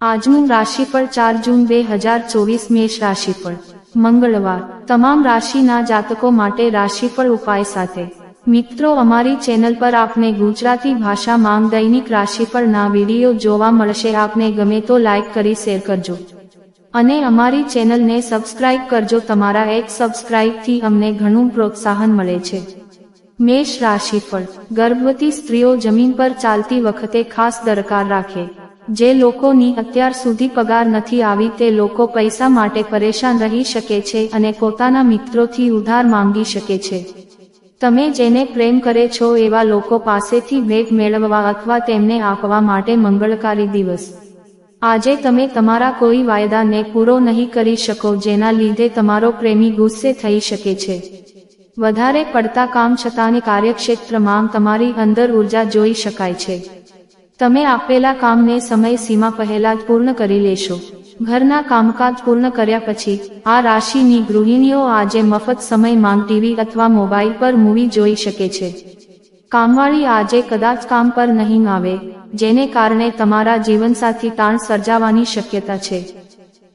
આજનું રાશિફળ ચાર જૂન બે હજાર ચોવીસ મેષ રાશિફળ. મંગળવાર. તમામ રાશિના જાતકો માટે રાશિફળ ઉપાય સાથે. મિત્રો, અમારી ચેનલ પર આપને ગુજરાતી ભાષામાં દૈનિક રાશિફળના વીડિયો જોવા મળશે. આપને ગમે તો લાઇક કરી શેર કરજો. અને અમારી ચેનલને સબસ્ક્રાઇબ કરજો. તમારા એક સબસ્ક્રાઇબથી અમને ઘણું પ્રોત્સાહન મળે છે. મેષ રાશિફળ. ગર્ભવતી સ્ત્રીઓ જમીન પર ચાલતી વખતે ખાસ દરકાર રાખે. જે લોકોની અત્યાર સુધી પગાર નથી આવી તે લોકો પૈસા માટે પરેશાન રહી શકે છે અને પોતાના મિત્રોથી ઉધાર માંગી શકે છે. તમે જેને પ્રેમ કરે છો એવા લોકો પાસેથી ભેટ મેળવવા અથવા તેમને આપવા માટે મંગળકારી દિવસ. આજે તમે તમારા કોઈ વાયદાને પૂરો નહીં કરી શકો જેના લીધે તમારો પ્રેમી ગુસ્સે થઈ શકે છે. વધારે પડતા કામ છતાંની કાર્યક્ષેત્રમાં તમારી અંદર ઊર્જા જોઈ શકાય છે. તમે આપેલા કામને સમય સીમા પહેલા જ પૂર્ણ કરી લેશો. ઘરના કામકાજ પૂર્ણ કર્યા પછી, આ રાશિની ગૃહિણીઓ આજે મફત સમયમાં ટીવી અથવા મોબાઈલ પર મૂવી જોઈ શકે છે. કામવાળી આજે કદાચ કામ પર નહીં આવે, જેને કારણે તમારા જીવનસાથી તાણ સર્જાવાની શક્યતા છે.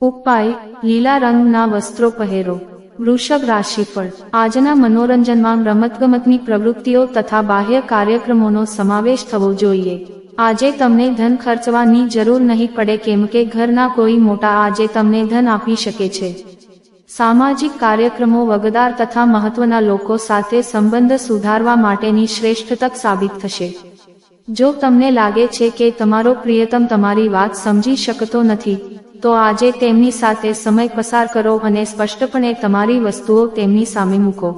ઉપાય, લીલા રંગના વસ્ત્રો પહેરો. વૃષભ રાશિફળ. આજના મનોરંજનમાં રમતગમતની પ્રવૃત્તિઓ તથા બાહ્ય કાર્યક્રમોનો સમાવેશ થવો જોઈએ. આજે તમને ધન ખર્ચવાની જરૂર નહીં પડે કેમ કે ઘરના કોઈ મોટા આજે તમને ધન આપી શકે છે. સામાજિક કાર્યક્રમો વગદાર તથા મહત્વના લોકો સાથે સંબંધ સુધારવા માટેની શ્રેષ્ઠ તક સાબિત થશે. જો તમને લાગે છે કે તમારો પ્રિયતમ તમારી વાત સમજી શકતો નથી, તો આજે તેમની સાથે સમય પસાર કરો અને સ્પષ્ટપણે તમારી વસ્તુઓ તેમની સામે મૂકો.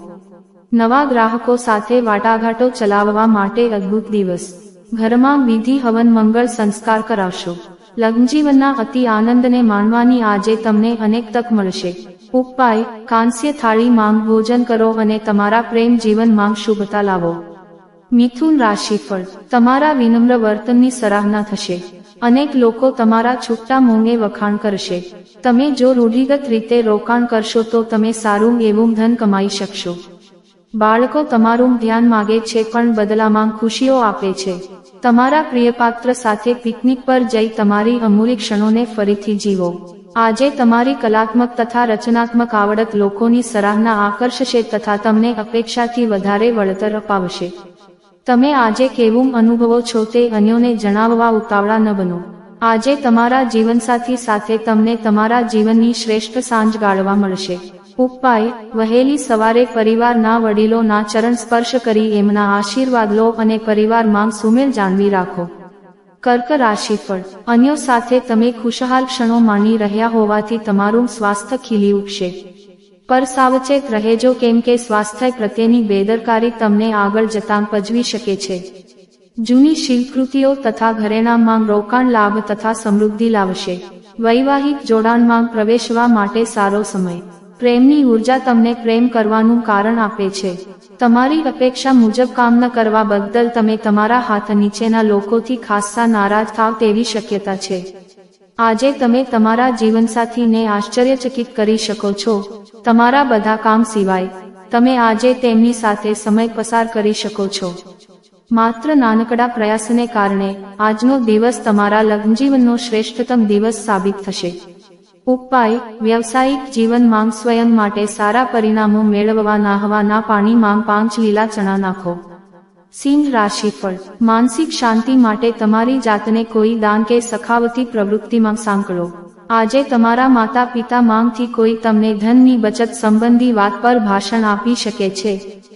નવા ગ્રાહકો સાથે વાટાઘાટો ચલાવવા માટે અદ્ભુત દિવસ. ઘરમાં વિધિ હવન મંગળ સંસ્કાર કરાવશો. લગ્નજીવનના અતિ આનંદને માણવાની આજે તમને અનેક તક મળશે. ઉપાય, કાંસ્ય થાળી માંગ ભોજન કરો અને તમારા પ્રેમ જીવન માંગ શુભતા લાવો. મિથુન રાશિફળ, તમારા વિનમ્ર વર્તનની સરાહના થશે. અનેક લોકો તમારા છૂટા મોંગે વખાણ કરશે. તમે જો રૂઢિગત રીતે રોકાણ કરશો તો તમે સારું એવું ધન કમાઈ શકશો. બાળકો તમારું ધ્યાન માગે છે પણ બદલામાં ખુશીઓ આપે છે. તમારા પ્રિયપાત્ર સાથે પિકનિક પર જઈ તમારી અમૂલ્ય ક્ષણોને ફરીથી જીવો. આજે તમારી કલાત્મક તથા રચનાત્મક આવડત લોકોની સરાહના આકર્ષશે તથા તમને અપેક્ષાથી વધારે વળતર અપાવશે. તમે આજે કેવું અનુભવો છો તે અન્યોને જણાવવા ઉતાવળા ન બનો. આજે તમારા જીવનસાથી સાથે તમને તમારા જીવનની શ્રેષ્ઠ સાંજ ગાળવા મળશે. ઉપાય, વહેલી સવારે પરિવારના વડીલોના ચરણ સ્પર્શ કરી એમના આશીર્વાદ લો અને પરિવારમાં સુમેળ જાણવી રાખો. કર્ક રાશિફળ. અન્યો સાથે તમે ખુશહાલ ક્ષણો માણી રહ્યા હોવાથી તમારું સ્વાસ્થ્ય ખીલી ઉઠશે. પર સાવચેત રહેજો કેમ કે સ્વાસ્થ્ય પ્રત્યેની બેદરકારી તમને આગળ જતાં પજવી શકે છે. જૂની શિલ્પકૃતિઓ તથા ઘરેણામાં રોકાણ લાભ તથા સમૃદ્ધિ લાવશે. વૈવાહિક જોડાણમાં પ્રવેશવા માટે સારો સમય. પ્રેમની ઊર્જા તમને પ્રેમ કરવાનું કારણ આપે છે. તમારી અપેક્ષા મુજબ કામ ન કરવા બદલ તમે તમારા હાથ નીચેના લોકોથી ખાસ્સા નારાજ થાવ તેવી શક્યતા છે. આજે તમે તમારા જીવનસાથીને આશ્ચર્યચકિત કરી શકો છો. તમારા બધા કામ સિવાય, તમે આજે તેમની સાથે સમય પસાર કરી શકો છો. માત્ર નાનકડા પ્રયાસને કારણે આજનો દિવસ તમારા લગ્નજીવનનો શ્રેષ્ઠતમ દિવસ સાબિત થશે. ઉપાય, વ્યવસાયિક જીવન માંગ સ્વયં માટે સારા પરિણામો મેળવવા નાહવાના પાણીમાં પાંચ લીલા ચણા નાખો. સિંહ રાશિફળ માનસિક શાંતિ માટે તમારી જાતને કોઈ દાન કે સખાવતી પ્રવૃત્તિમાં સાંકળો. આજે તમારા માતા પિતા માંગથી કોઈ તમને ધનની બચત સંબંધી વાત પર ભાષણ આપી શકે છે.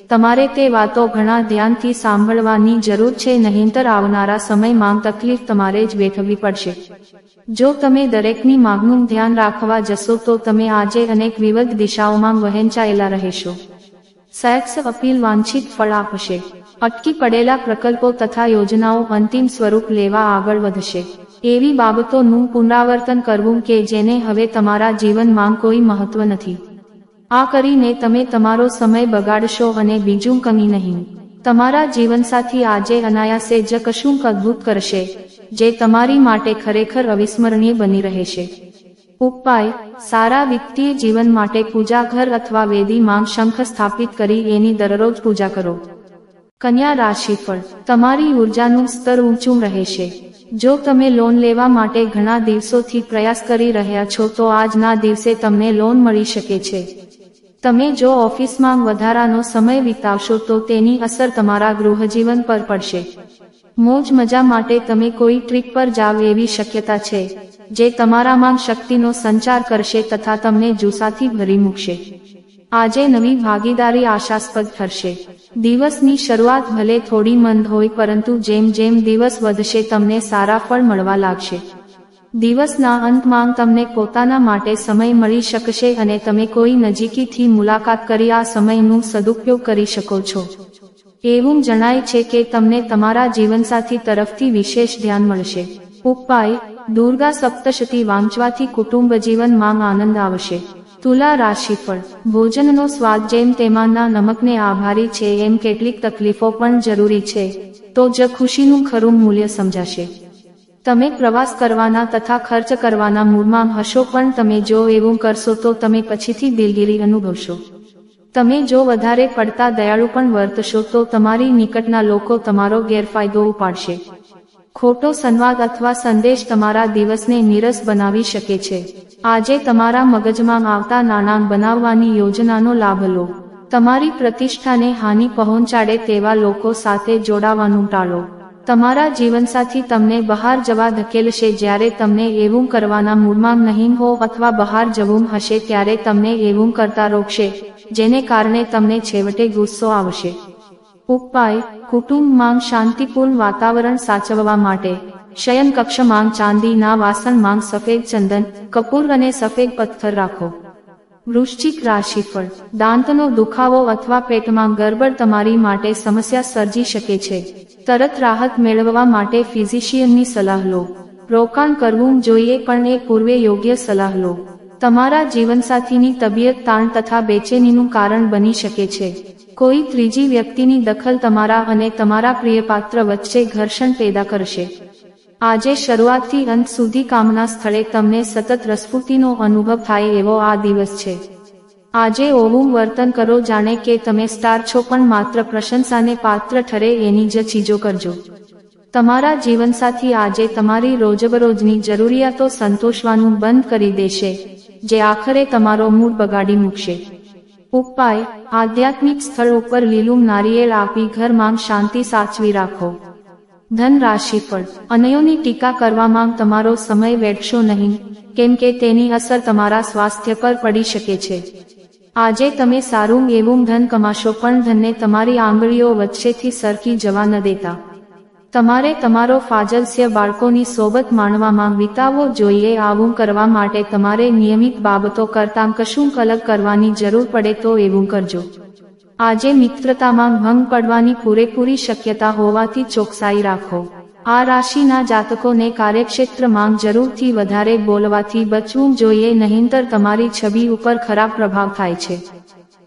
તમારે તે વાતો ઘણા ધ્યાનથી સાંભળવાની જરૂર છે નહીંતર આવનારા સમયમાં તકલીફ તમારે જ વેઠવી પડશે. જો તમે દરેકની માગનું ધ્યાન રાખવા જશો તો તમે આજે અનેક વિવિધ દિશાઓમાં વહેંચાયેલા રહેશો. સેક્સ અપીલ વાંછિત ફળ આપશે. અટકી પડેલા પ્રકલ્પો તથા યોજનાઓ અંતિમ સ્વરૂપ લેવા આગળ વધશે. એવી બાબતોનું પુનરાવર્તન કરવું કે જેને હવે તમારા જીવનમાં કોઈ મહત્વ નથી. આ કરીને તમે તમારો સમય બગાડશો અને બીજું કમી નહીં. તમારા જીવનસાથી આજે અનાયાસે જ કશું અદભુત કરશે. જે તમારી માટે ખરેખર અવિસ્મરણીય બની રહેશે. ઉપાય, સારા વિત્તીય જીવન માટે પૂજા ઘર અથવા વેદીમાં શંખ સ્થાપિત કરી એની દરરોજ પૂજા કરો. કન્યા રાશિફળ તમારી ઉર્જાનું સ્તર ઊંચું રહેશે. જો તમે લોન લેવા માટે ઘણા દિવસોથી પ્રયાસ કરી રહ્યા છો તો આજના દિવસે તમને લોન મળી શકે છે. તમે જો ઓફિસમાં વધારાનો સમય વિતાવશો તો તેની અસર તમારા ગૃહજીવન પર પડશે. મોજ મજા માટે તમે કોઈ ટ્રીપ પર જાવ એવી શક્યતા છે, જે તમારામાં શક્તિનો સંચાર કરશે તથા તમને જુસાથી ભરી મૂકશે. આજે નવી ભાગીદારી આશાસ્પદ ઠરશે દિવસની શરૂઆત ભલે થોડી મંદ હોય પરંતુ જેમ જેમ દિવસ વધશે તમને સારા ફળ મળવા લાગશે. દિવસના અંતમાં તમને પોતાના માટે સમય મળી શકશે અને તમે કોઈ નજીકીથી મુલાકાત કરી આ સમયનું સદુપયોગ કરી શકો છો. એવું જણાય છે કે તમને તમારા જીવનસાથી તરફથી વિશેષ ધ્યાન મળશે. ઉપાય, દુર્ગા સપ્તશતી વાંચવાથી કુટુંબ જીવનમાં આનંદ આવશે. તુલા રાશિફળ, ભોજનનો સ્વાદ જેમ તેમાંના નમકને આભારી છે એમ કેટલીક તકલીફો પણ જરૂરી છે. તો જ ખુશીનું ખરું મૂલ્ય સમજાશે. તમે પ્રવાસ કરવાના તથા ખર્ચ કરવાના મૂડમાં હશો પણ તમે જો એવું કરશો તો તમે પછીથી દિલગીરી અનુભવશો. તમે જો વધારે પડતા દયાળુ પણ વર્તશો તો તમારી નિકટના લોકો તમારો ગેરફાયદો ઉપાડશે. ખોટો સંવાદ અથવા સંદેશ તમારા દિવસને નીરસ બનાવી શકે છે. આજે તમારા મગજમાં આવતા નાણાં બનાવવાની યોજનાનો લાભ લો. તમારી પ્રતિષ્ઠાને હાનિ પહોંચાડે તેવા લોકો સાથે જોડાવાનું ટાળો. તમારા જીવનસાથી તમને બહાર જવા ધકેલશે. જ્યારે તમને એવું કરવાના મૂડમાં નહીં હો અથવા બહાર જવું હશે, ત્યારે તમને એવું કરતા રોકશે, જેને કારણે તમને છેવટે ગુસ્સો આવશે. ઉપાય કુટુંબમાં શાંતિપૂર્ણ વાતાવરણ સાચવવા માટે. શયન કક્ષમાં ચાંદીના વાસણમાં સફેદ ચંદન, કપૂર અને સફેદ પથ્થર રાખો. વૃશ્ચિક રાશિફળ દાંતનો દુખાવો અથવા પેટમાં ગરબડ તમારી માટે સમસ્યા સર્જી શકે છે. તરત રાહત મેળવવા માટે ફિઝિશિયનની સલાહ લો. રોકાણ કરવું જોઈએ પણ એ પૂર્વે યોગ્ય સલાહ લો. તમારા જીવનસાથીની તબિયત તાણ તથા બેચેનીનું કારણ બની શકે છે. કોઈ ત્રીજી વ્યક્તિની દખલ તમારા અને તમારા પ્રિયપાત્ર વચ્ચે ઘર્ષણ પેદા કરશે. આજે શરૂઆતથી અંત સુધી કામના સ્થળે તમને સતત રસપૂતીનો અનુભવ થાય એવો આ દિવસ છે. આજે ઓવું વર્તન કરો જાણે કે તમે સ્ટાર છો પણ માત્ર પ્રશંસાને પાત્ર ઠરે એની જ ચીજો કરજો. તમારા જીવનસાથી આજે તમારી રોજબરોજની જરૂરિયાતો સંતોષવાનું બંધ કરી દેશે, જે આખરે તમારો મૂડ બગાડી મૂકશે. ઉપાય, આધ્યાત્મિક સ્થળ ઉપર લીલું નારિયેળ આપી ઘરમાં શાંતિ સાચવી રાખો. ધન રાશિ પર અનયોની ટીકા કરવામાં તમારો સમય વેડશો નહીં, કેમ કે તેની અસર તમારા સ્વાસ્થ્ય પર પડી શકે છે. આજે તમે સારું એવું ધન કમાશો, પણ ધનને તમારી આંગળીઓ વચ્ચેથી સરકી જવા ન દેતા. તમારે તમારો ફાજલસ્ય બાળકોની સોબત માણવામાં વિતાવવો જોઈએ, આવું કરવા માટે તમારે નિયમિત બાબતો કરતાં કશું અલગ કરવાની જરૂર પડે તો એવું કરજો. આજે મિત્રતામાં ભંગ પડવાની પૂરેપૂરી શક્યતા હોવાથી ચોકસાઈ રાખો. આ રાશિના જાતકોને કાર્યક્ષેત્રમાં જરૂરથી વધારે બોલવાથી બચવું જોઈએ, નહીંતર તમારી છબી ઉપર ખરાબ પ્રભાવ થાય છે.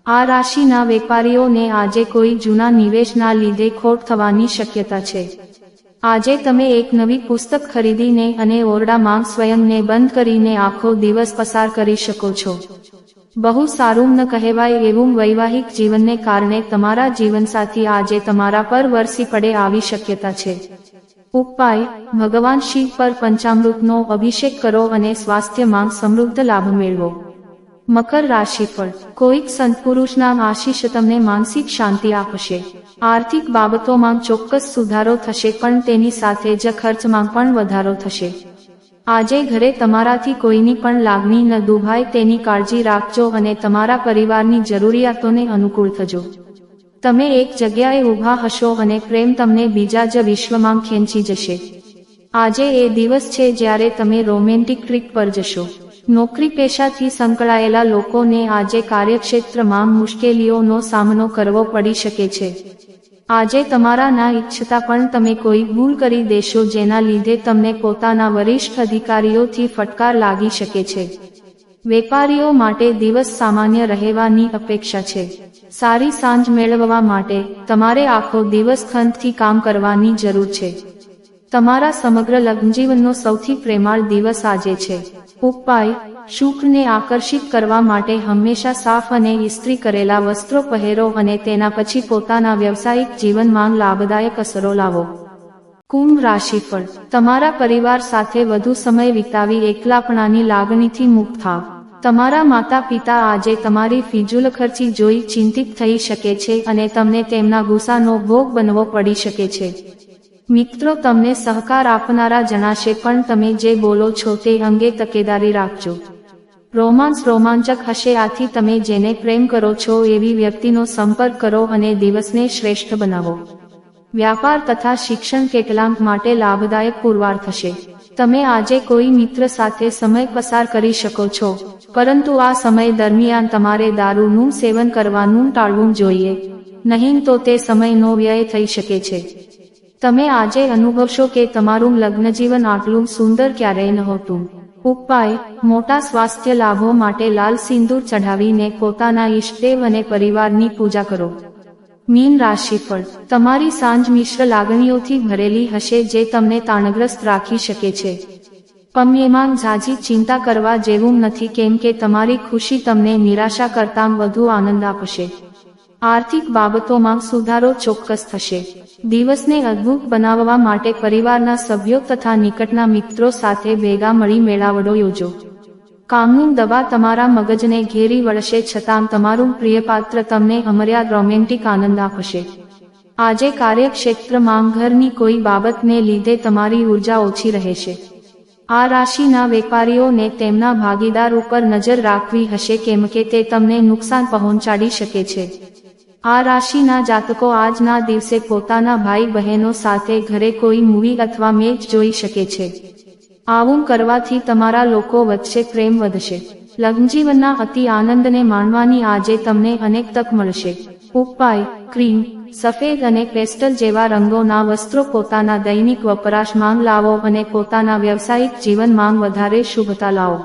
આ રાશિના વેપારીઓને આજે કોઈ જૂના નિવેશના લીધે ખોટ થવાની શક્યતા છે. આજે તમે એક નવી પુસ્તક ખરીદીને અને ઓરડામાં સ્વયંને બંધ કરીને આખો દિવસ પસાર કરી શકો છો. બહુ સારું ન કહેવાય એવું વૈવાહિક જીવનને કારણે તમારા જીવનસાથી આજે તમારા પર વરસી પડે આવી શક્યતા છે. ઉપાય, ભગવાન શિવ પર પંચામૃતનો અભિષેક કરો અને સ્વાસ્થ્યમાં સમૃદ્ધ લાભ મેળવો. મકર રાશિફળ. કોઈક સંતપુરુષના આશીષ તમને માનસિક શાંતિ આપશે. આર્થિક બાબતોમાં ચોક્કસ સુધારો થશે પણ તેની સાથે જ ખર્ચમાં પણ વધારો થશે. આજે ઘરે તમારાથી કોઈની પણ લાગણી ન દુભાય તેની કાળજી રાખજો અને તમારા પરિવારની જરૂરિયાતોને અનુકૂળ થજો. તમે એક જગ્યાએ ઊભા હશો અને પ્રેમ તમને બીજા જ વિશ્વમાં ખેંચી જશે. આજે એ દિવસ છે જ્યારે તમે રોમેન્ટિક ટ્રીપ પર જશો. નોકરી પેશાથી સંકળાયેલા લોકોને આજે કાર્યક્ષેત્રમાં મુશ્કેલીઓનો સામનો કરવો પડી શકે છે. આજે તમારા ના ઈચ્છતા પણ તમે કોઈ ભૂલ કરી દેશો જેના લીધે તમને પોતાના વરિષ્ઠ અધિકારીઓથી ફટકાર લાગી શકે છે. વેપારીઓ માટે દિવસ સામાન્ય રહેવાની અપેક્ષા છે. સારી સાંજ મેળવવા માટે તમારે આખો દિવસ ખંતથી કામ કરવાની જરૂર છે. તમારા સમગ્ર લગ્નજીવનનો સૌથી પ્રેમાળ દિવસ આજે છે. ઉપાય, શુક્રને આકર્ષિત કરવા માટે હંમેશા સાફ અને ઇસ્ત્રી કરેલા વસ્ત્રો પહેરો અને તેના પછી પોતાના વ્યવસાયિક જીવનમાં લાભદાયક અસરો લાવો. કુંભ રાશિફળ. તમારા પરિવાર સાથે વધુ સમય વિતાવી એકલાપણાની લાગણીથી મુક્ત થાવ. તમારા માતા પિતા આજે તમારી ફિજુલ ખર્ચી જોઈ ચિંતિત થઈ શકે છે અને તમને તેમના ગુસ્સાનો ભોગ બનવો પડી શકે છે. મિત્રો, તમને સહકાર આપનારા જણાશે, પણ તમે જે બોલો છો તે અંગે તકેદારી રાખજો. રોમાંસ રોમાંચક હશે, આથી તમે જેને પ્રેમ કરો છો એવી વ્યક્તિનો સંપર્ક કરો અને દિવસને શ્રેષ્ઠ બનાવો. વ્યાપાર તથા શિક્ષણ કેટલાંક માટે લાભદાયક પુરવાર થશે. તમે આજે કોઈ મિત્ર સાથે સમય પસાર કરી શકો છો, પરંતુ આ સમય દરમિયાન તમારે દારૂનું સેવન કરવાનું ટાળવું જોઈએ, નહીં તો તે સમયનો વ્યય થઈ શકે છે. તમે આજે અનુભવશો કે તમારું લગ્નજીવન આટલું સુંદર ક્યારેય નહોતું. ઉપાય, મોટા સ્વાસ્થ્ય લાભો માટે લાલ સિંદૂર ચઢાવીને પોતાના ઈષ્ટદેવ અને પરિવારની પૂજા કરો. મીન રાશિ રાશિફળ. તમારી સાંજ મિશ્ર લાગણીઓથી ભરેલી હશે જે તમને તાણગ્રસ્ત રાખી શકે છે. પમ્યમાન ઝાઝી ચિંતા કરવા જેવું નથી કેમ કે તમારી ખુશી તમને નિરાશા કરતાં વધુ આનંદ આપશે. આર્થિક બાબતોમાં સુધારો ચોક્કસ થશે. દિવસને અદ્ભુત બનાવવા માટે પરિવારના સભ્યો તથા નિકટના મિત્રો સાથે ભેગા મળી મેળાવડો યોજો. કામનું દવા તમારા મગજને ઘેરી વળશે છતાં તમારું પ્રિયપાત્ર તમને અમર્યાદ રોમેન્ટિક આનંદ આપશે. આજે કાર્યક્ષેત્રમાં ઘરની કોઈ બાબતને લીધે તમારી ઊર્જા ઓછી રહેશે. આ રાશિના વેપારીઓને તેમના ભાગીદાર ઉપર નજર રાખવી હશે કેમ કે તે તમને નુકસાન પહોંચાડી શકે છે. આ રાશિના જાતકો આજના દિવસે પોતાના ભાઈ બહેનો સાથે ઘરે કોઈ મૂવી અથવા મેચ જોઈ શકે છે. આવું કરવાથી તમારા લોકો વચ્ચે પ્રેમ વધશે. લગ્નજીવનના અતિ આનંદને માણવાની આજે તમને અનેક તક મળશે. ઉપાય, ક્રીમ, સફેદ અને પેસ્ટલ જેવા રંગોના વસ્ત્રો પોતાના દૈનિક વપરાશ માંગ લાવો અને પોતાના વ્યવસાયિક જીવન માંગ વધારે શુભતા લાવો.